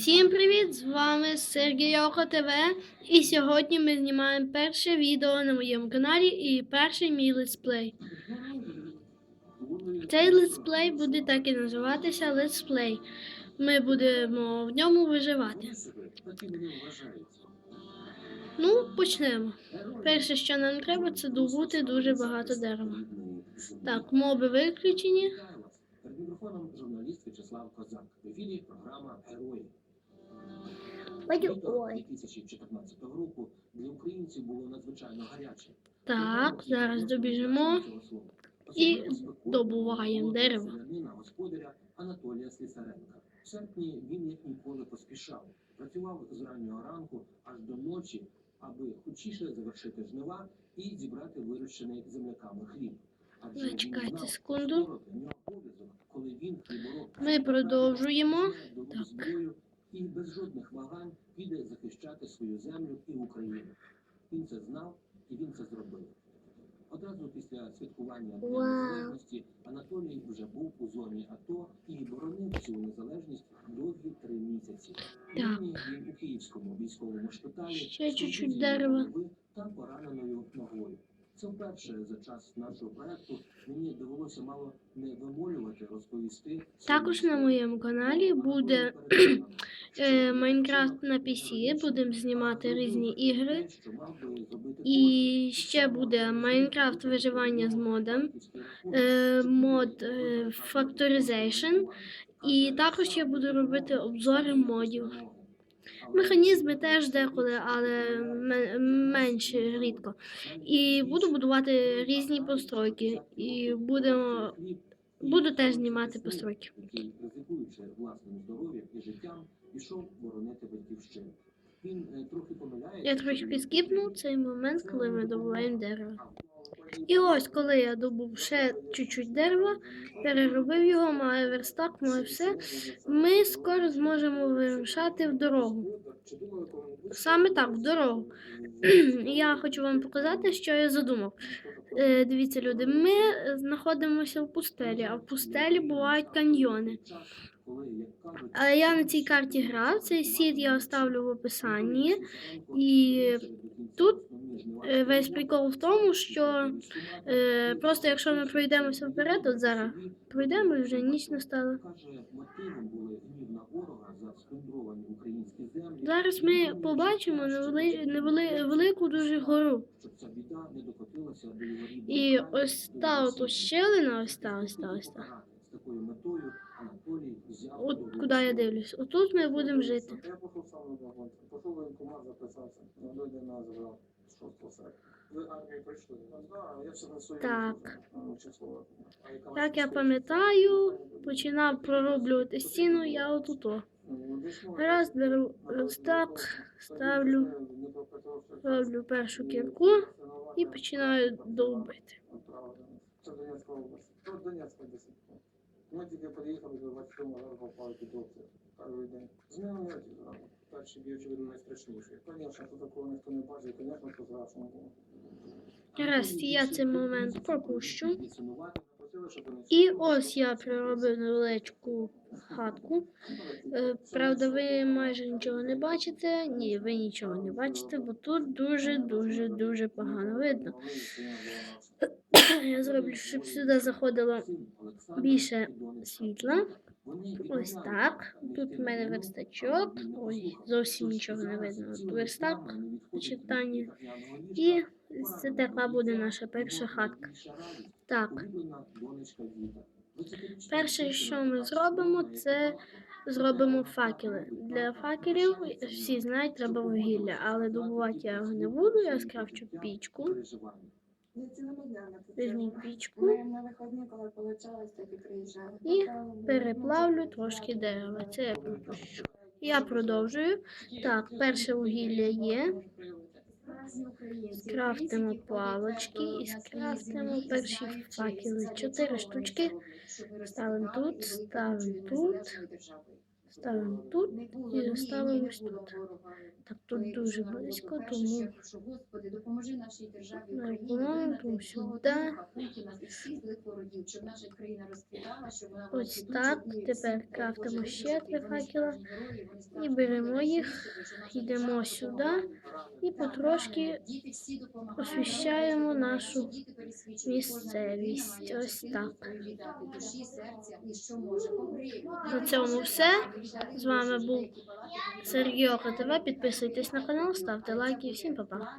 Всім привіт! З вами Сергійоко ТВ. І сьогодні ми знімаємо перше відео на моєму каналі і перший мій летсплей. Цей летсплей буде так і називатися летсплей. Ми будемо в ньому виживати. Ну, почнемо. Перше, що нам треба, це добути дуже багато дерева. Так, моби виключені. Перед мікрофоном журналіст В'ячеслав Козак. В програма Герої. Літо 2014 року для українців було надзвичайно гаряче. Так, зараз добіжимо. і добуваємо дерево. Господаря Анатолія Слісаренка. В серпні він як ніколи поспішав. Працював з раннього ранку аж до ночі, аби хочіше завершити жнива і зібрати вирощений земляками хліб. Адже знав, секунду. що скоро обов'язок, коли він Ми продовжуємо. Так. І без жодних вагань піде захищати свою землю і Україну. Він це знав і він це зробив. Одразу після святкування Дня Незалежності Анатолій вже був у зоні АТО і боронив цю незалежність довгі три місяці. Так. Нині він у Київському військовому шпиталі Ще чуть-чуть дерева. та пораненою ногою. Це вперше за час нашого проекту мені довелося мало не вимолювати, розповісти. Також на моєму каналі буде Майнкрафт на PC, будемо знімати різні ігри. І ще буде Майнкрафт виживання з модом, е, мод е, Factorization. І також я буду робити обзори модів. Механізми теж деколи, але менш рідко. І буду будувати різні постройки. І будемо, буду теж знімати постройки. Ризикуючи власним здоров'ям і життям, пішов боронити батьківщину. Він е, трохи помиляється. Я трошки що скіпнув цей момент, коли ми добуваємо дерево. І ось, коли я добув ще чуть-чуть дерева, переробив його, маю верстак, маю все, ми скоро зможемо вирушати в дорогу. Саме так, в дорогу. Я хочу вам показати, що я задумав. Е, Дивіться, люди, ми знаходимося в пустелі, а в пустелі бувають каньйони. Але я на цій карті грав, цей сіт я оставлю в описанні. І тут Е, Весь прикол в тому, що е, просто якщо ми пройдемося вперед, от зараз пройдемо і вже ніч настала. Зараз ми побачимо невели, невели, велику дуже гору. І ось та от щелина, ось та, ось та, ось та. Такою метою Анатолій взяв От куди я дивлюсь. Отут ми будемо жити. Я пішов сам на вагон. Пішов воєнкомат записався. На люди забрав 6 серпня. Ви армію прийшли? Так, я все на своїй Так. число. Як я пам'ятаю, починав пророблювати стіну, я отуто. Раз беру стак, ставлю, роблю першу кірку і починаю довбити. Це Донецька область. Це Донецька десь. Ми тільки приїхали до 27 року під обстріл. Перший день. Зміна ніякі зразу. Перші бій, очевидно, найстрашніші. Звісно, тут такого ніхто не бачив, звісно, то страшно. Раз я цей момент пропущу. І ось я приробив невеличку хатку. Е, Правда, ви майже нічого не бачите. Ні, ви нічого не бачите, бо тут дуже, дуже, дуже погано видно. Я зроблю, щоб сюди заходило більше світла. Ось так. Тут в мене верстачок. Ой, зовсім нічого не видно. От верстак, читання. І це така буде наша перша хатка. Так, перше, що ми зробимо, це зробимо факели. Для факелів всі знають, треба вугілля, але добувати я його не буду. Я скрафчу пічку. Візьму пічку. І переплавлю трошки дерева. Це я пропущу. Я продовжую. Так, перше вугілля є. Скрафтимо палочки і скрафтимо перші факели. Чотири штучки. Ставимо тут, ставимо тут, Ставимо тут і ставимо ось тут. Так, тут дуже близько, тому державі Ну, тому сюди. Ось так, тепер крафтимо ще три факела і беремо їх, йдемо сюди і потрошки освіщаємо нашу місцевість. Ось так. На цьому все. З вами був Сергій ОКТВ. Підписуйтесь на канал, ставте лайки. Всім па-па.